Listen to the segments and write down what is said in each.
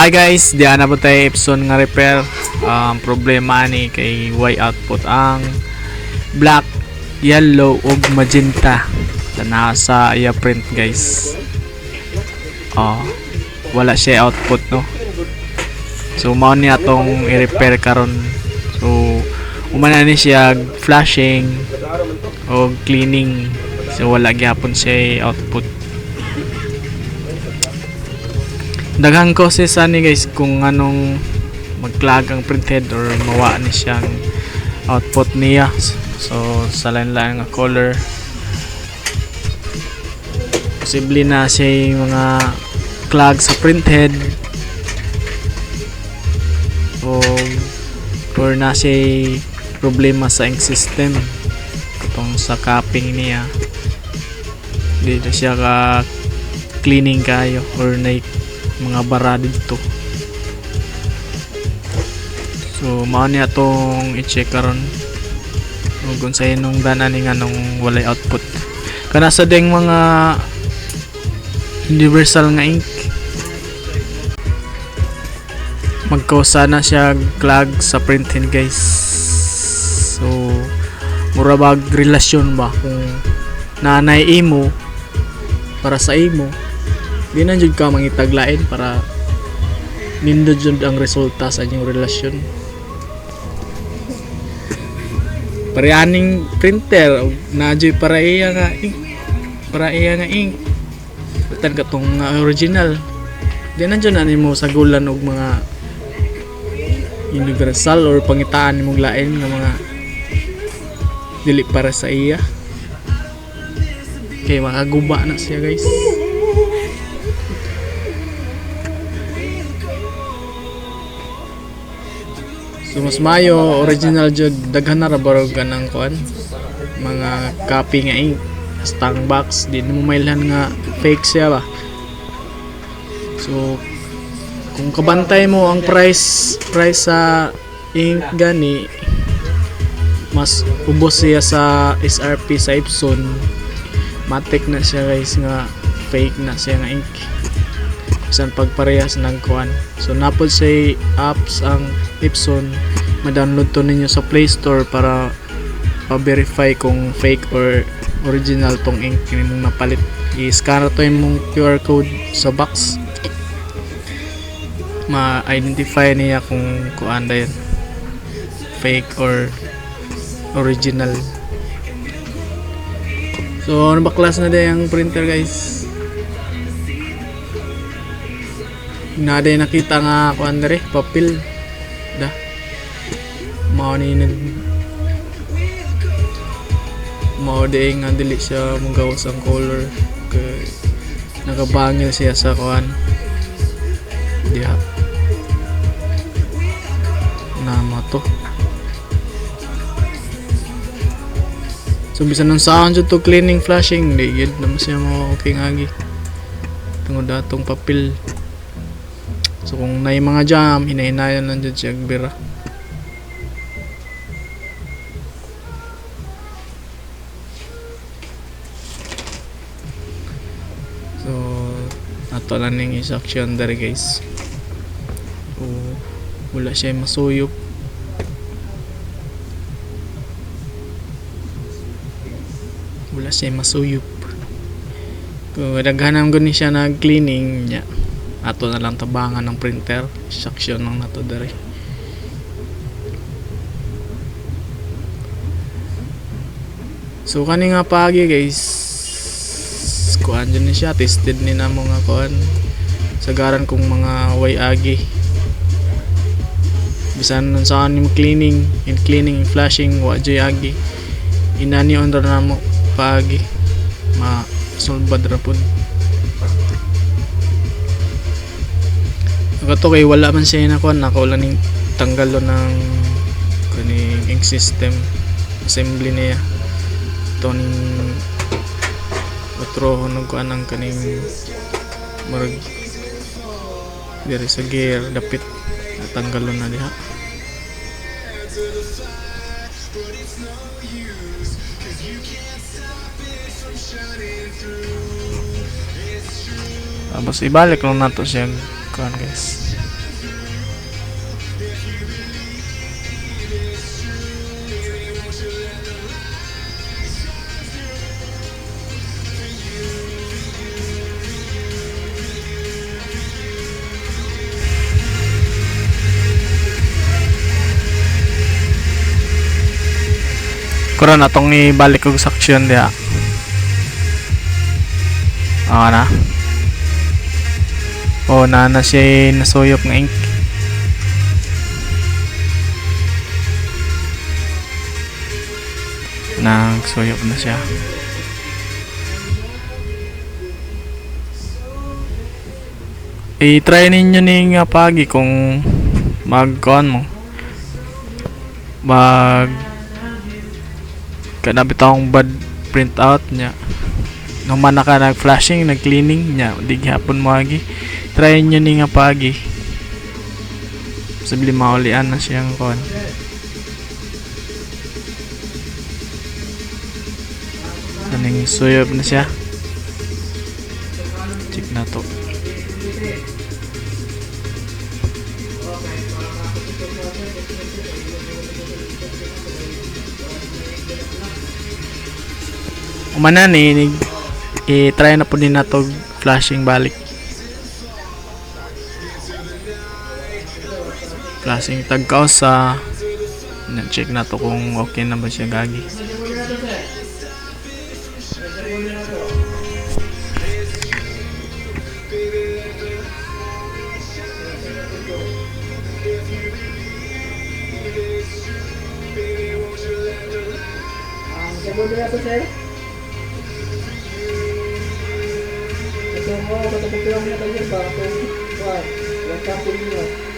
Hi guys, di ana po tayo Epson nga repair. Ang problema ni kay Y output ang black, yellow ug magenta sa nasa iya print guys. Oh, wala siya output no. So mao ni atong i-repair karon. So umana ni siya flashing o cleaning. So wala gyapon siya output. Daghang causes ani guys kung anong maglag ang printhead or mawa ni siyang output niya. So sa lain lang nga color. Posible na siya mga clog sa printhead. O or na siya problema sa ink system. Itong sa cupping niya. Dito siya ka cleaning kayo or na mga bara dito. So mao niya i-check karon ug unsa nung danan nga nung walay output. Kana sa ding mga universal nga ink. Magkausa na siya clog sa printing guys. So mura bag relasyon ba kung nanay imo para sa imo di na jud ka mangitaglain para nindot jud ang resulta sa inyong relasyon. Parehaning printer na jud para iya nga ink. Para iya nga ink. Tan ka tong nga original. Di na jud ani mo sagulan og mga universal or pangitaan nimong lain nga mga dili para sa iya. Kay makaguba na siya guys So mas mayo original jud. Daghan na ra barog kanang kuan mga copy nga ink stang box. Di mo mailhan nga fake siya ba. So kung kabantay mo ang price price sa ink gani mas ubos siya sa SRP sa Epson matik na siya guys nga fake na siya nga ink bisan pagparehas ng kuan so napod say apps ang Epson. Ma-download to ninyo sa Play Store para pa-verify kung fake or original tong ink. Mong napalit i-scan to yung QR code sa box. Ma-identify niya kung kuan da yan fake or original. So ano ba class na din ang printer guys na din nakita nga kuan dere papel da. Mao ni nag mao di nga dili siya magawas ang color. Kay nakabangil siya sa kuan. Diha. Na mato. So bisan ng sound jud to cleaning flashing? Di gid naman siya mo okay ngagi tungod datong papel So kung na mga jam, hinahinayan lang dyan siya bira. So, ato lang ning isaksyon dari guys. O, wala siya masuyop. Wala siya masuyop. Kung daghanam gani siya nag cleaning niya ato na lang tabangan ng printer. Section ng nato dere so kani nga pagi guys kuan dyan ni siya tested ni na mga kuan sagaran kong mga way agi bisan nun saan ni mo cleaning in cleaning in flashing wa jay agi. Inani on na mo paagi ma sulbad ra pud Kato kay wala man siya na kuan nako lang ning tanggalo ng kaning ink system assembly niya. Ning otro ng kuan ang kaning marag diri sa gear dapit tanggalo na diha. Tapos ibalik lang nato siya keren guys Kuro na tong ibalik ko sa action dia. Ah na. Oh, na na siya nasuyop ng ink. Nagsuyop na siya. I-try ninyo ni nga pagi kung mag mo. Mag kanabi taong bad printout niya. Nung man ka nag-flashing, nag-cleaning niya, di hapon mo agi. Try nyo ni nga pagi. Sabili maulian na siyang kon. Kaning suyop na siya. Check na to. Umana ni i-try na po din nato flashing balik. Flashing tagkaw sa na-check na to kung okay na ba siya gagi. Segundo na to, sir. Ito mo, katapupilong na tayo ba? Kung, what? What happened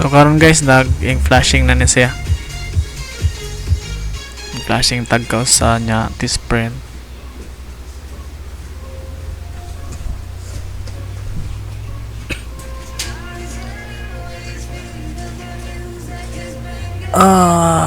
So karon guys nag yung flashing na ni siya. Flashing tagkaw sa nya T-sprint. Ay.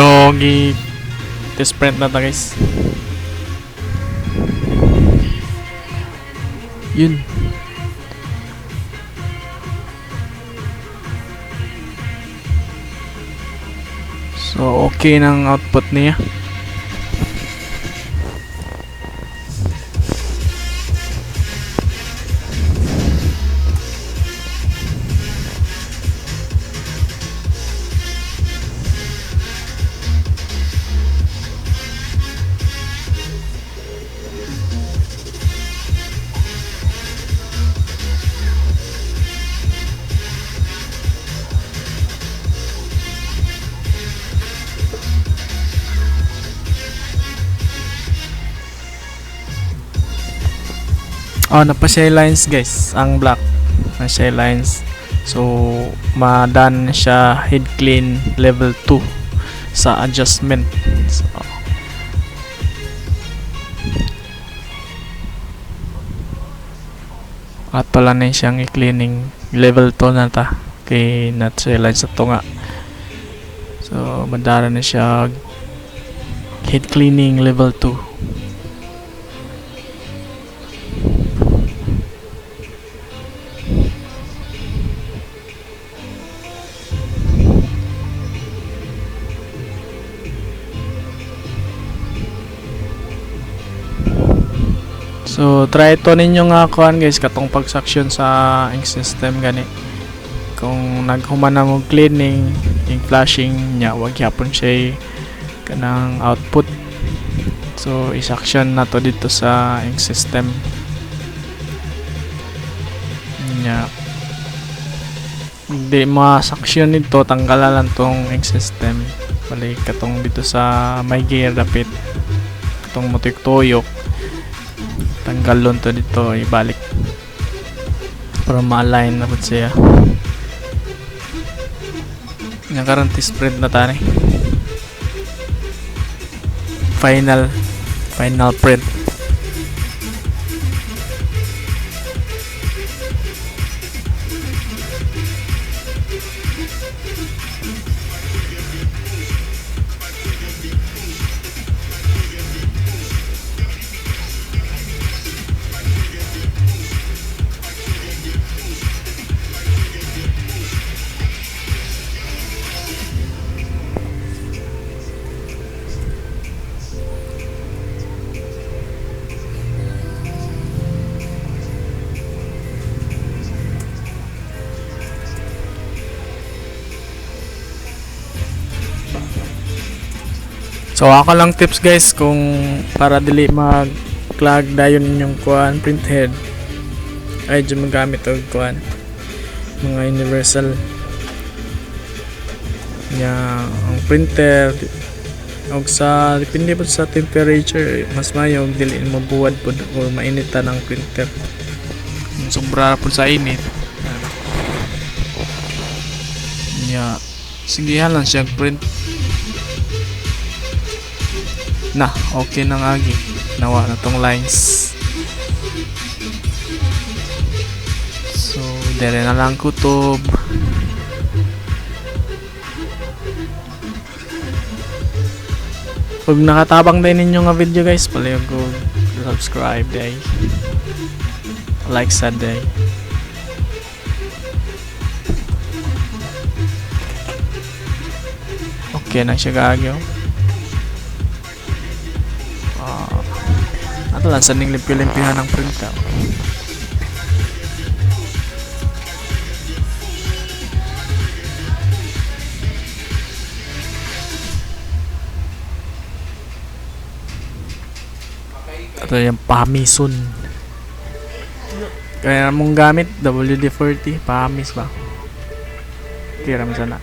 Jogi. T-sprint na ta guys. Yun. So, okay ng output niya. Oh, napa-share lines guys. Ang black. Na-share lines. So, madan siya head clean level 2 sa adjustment. So, at pala na siyang i-cleaning level 2 na ta kay natsela sa tunga. So, madara na siya head cleaning level 2. So try to ninyo nga kuan guys katong pagsaksyon sa ink system gani. Kung naghuman na mo cleaning, yung flashing nya wag yapon siya kanang output. So isaksyon na to dito sa ink system. Nya hindi masaksyon nito tanggalan lang tong ink system. Balik katong dito sa may gear dapit. Katong motik-tuyok tanggalon to dito ibalik. Para ma-align na po siya. Yung current spread na tani final. Final print So ako lang tips guys kung para dili mag clog dayon inyong kuan print head ay dyan magamit og kuan mga universal. Nya ang printer og sa depende po sa temperature mas mayo dili mo buwad pod or mainitan ang printer. Sobra po sa init. Nya sigihan lang siya print na okay na nga gi nawa na tong lines so dire na lang kutob Kung nakatabang din ninyo nga video guys, palihog ko subscribe day. Like sa day. Okay na siya gagyo. Ah, ato lang sa ning limpi-limpihan ng printer. Ito yung Pamison. Kaya mong gamit, WD-40, Pamis ba? Kiram sana.